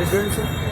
Sir,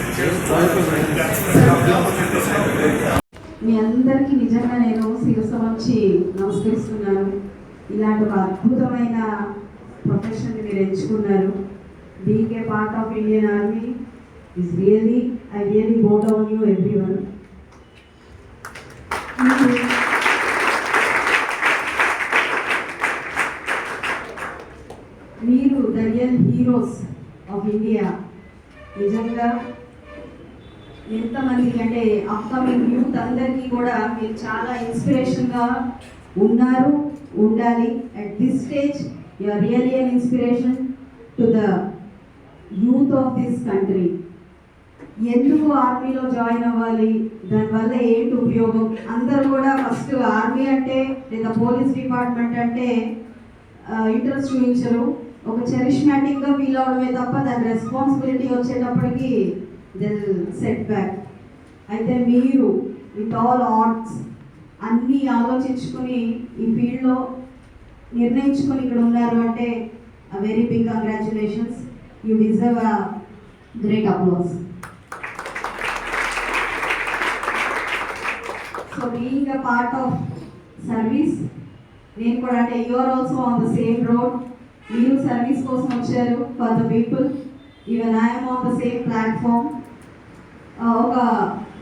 మీ అందరికీ నిజంగా నేను శిరస వచ్చి నమస్కరిస్తున్నాను ఇలాంటి ఒక అద్భుతమైన ప్రొఫెషన్ మీరు ఎంచుకున్నారు being part of Indian army is really I really bought on you everyone మీరు the real heroes of India నిజంగా ఎంతమందికి అంటే అప్కమింగ్ యూత్ అందరికీ కూడా మీరు చాలా ఇన్స్పిరేషన్గా ఉన్నారు ఉండాలి at this stage you are really an inspiration to the youth of this country ఎందుకు ఆర్మీలో జాయిన్ అవ్వాలి దానివల్ల ఏంటి ఉపయోగం అందరూ కూడా ఫస్ట్ ఆర్మీ అంటే లేదా పోలీస్ డిపార్ట్మెంట్ అంటే ఇంట్రెస్ట్ చూపించరు ఒక చరిష్మాటిక్గా ఫీల్ అవడమే తప్ప దాని రెస్పాన్సిబిలిటీ వచ్చేటప్పటికి సెట్ బ్యాక్ అయితే మీరు విత్ ఆల్ ఆర్ట్స్ అన్నీ ఆలోచించుకుని ఈ ఫీల్డ్లో నిర్ణయించుకొని ఇక్కడ ఉన్నారు అంటే very big congratulations you deserve a great applause so being a part of service నేను కూడా అంటే you're also on the same road మీరు సర్వీస్ కోసం వచ్చారు for the people even I'm on the same platform ఒక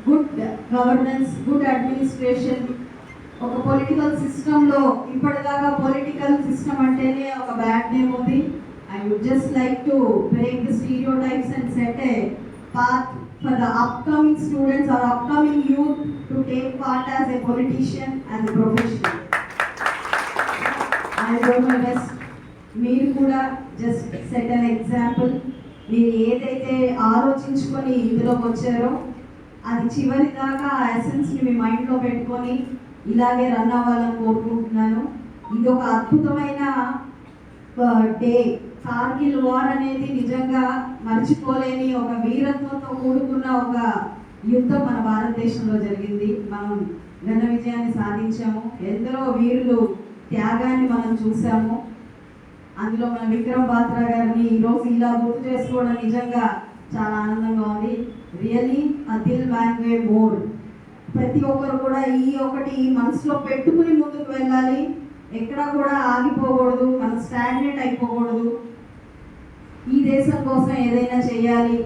గుడ్ గవర్నెన్స్ గుడ్ అడ్మినిస్ట్రేషన్ ఒక political సిస్టంలో ఇప్పటిదాకా పొలిటికల్ సిస్టమ్ అంటేనే ఒక బ్యాడ్ నేమ్ ఉంది I would just like to break the stereotypes and set a path for the upcoming students or upcoming youth to take part as a politician and a professional I don't my best మీరు కూడా just set an example మీరు ఏదైతే ఆలోచించుకొని ఇందులోకి వచ్చారో అది చివరి దాకా ఆ ఎసెన్స్ని మీ మైండ్లో పెట్టుకొని ఇలాగే రన్ అవ్వాలని కోరుకుంటున్నాను ఇది ఒక అద్భుతమైన డే కార్గిల్ వార్ అనేది నిజంగా మర్చిపోలేని ఒక వీరత్వంతో కూడుకున్న ఒక యుద్ధం మన భారతదేశంలో జరిగింది మనం ఘన విజయాన్ని సాధించాము ఎందరో వీరులు త్యాగాన్ని మనం చూసాము అందులో మన విక్రమ్ బాత్రా గారిని ఈరోజు ఇలా గుర్తు చేసుకోవడం నిజంగా చాలా ఆనందంగా ఉంది రియలీ అదిల్ మ్యాన్వే మోడ్ ప్రతి ఒక్కరు కూడా ఈ ఒకటి మనసులో పెట్టుకుని ముందుకు వెళ్ళాలి ఎక్కడ కూడా ఆగిపోకూడదు మనం స్టాండర్డ్ అయిపోకూడదు ఈ దేశం కోసం ఏదైనా చేయాలి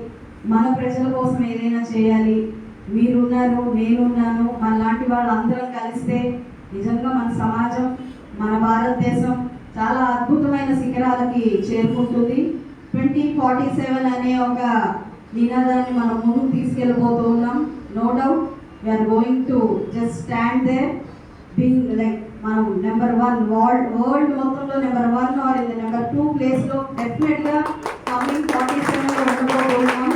మన ప్రజల కోసం ఏదైనా చేయాలి మీరున్నారు నేనున్నాను మన లాంటి వాళ్ళు అందరం కలిస్తే నిజంగా మన సమాజం మన భారతదేశం చాలా అద్భుతమైన శిఖరాలకి చేరుకుంటుంది ట్వంటీ ఫార్టీ సెవెన్ అనే ఒక నినాదాన్ని మనం ముందుకు తీసుకెళ్ళిపోతూ ఉన్నాం no doubt we're going to just stand they being like మనం నెంబర్ వన్ వరల్డ్ వరల్డ్ మొత్తంలో నెంబర్ వన్ ఆర్ ఇది నెంబర్ టూ ప్లేస్లో డెఫినెట్గా కమింగ్ ఫార్టీ సెవెన్లో ఉన్నాం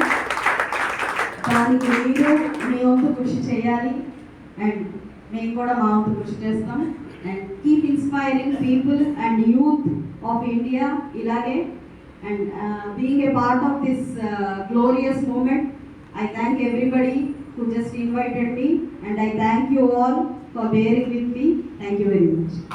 దానికి మీరు మీ వంతు కృషి చేయాలి అండ్ మేము కూడా మా వంతు కృషి చేస్తాం and keep inspiring people and youth of India, Ilage, and uh, being a part of this uh, glorious moment. I thank everybody who just invited me, and I thank you all for bearing with me. Thank you very much.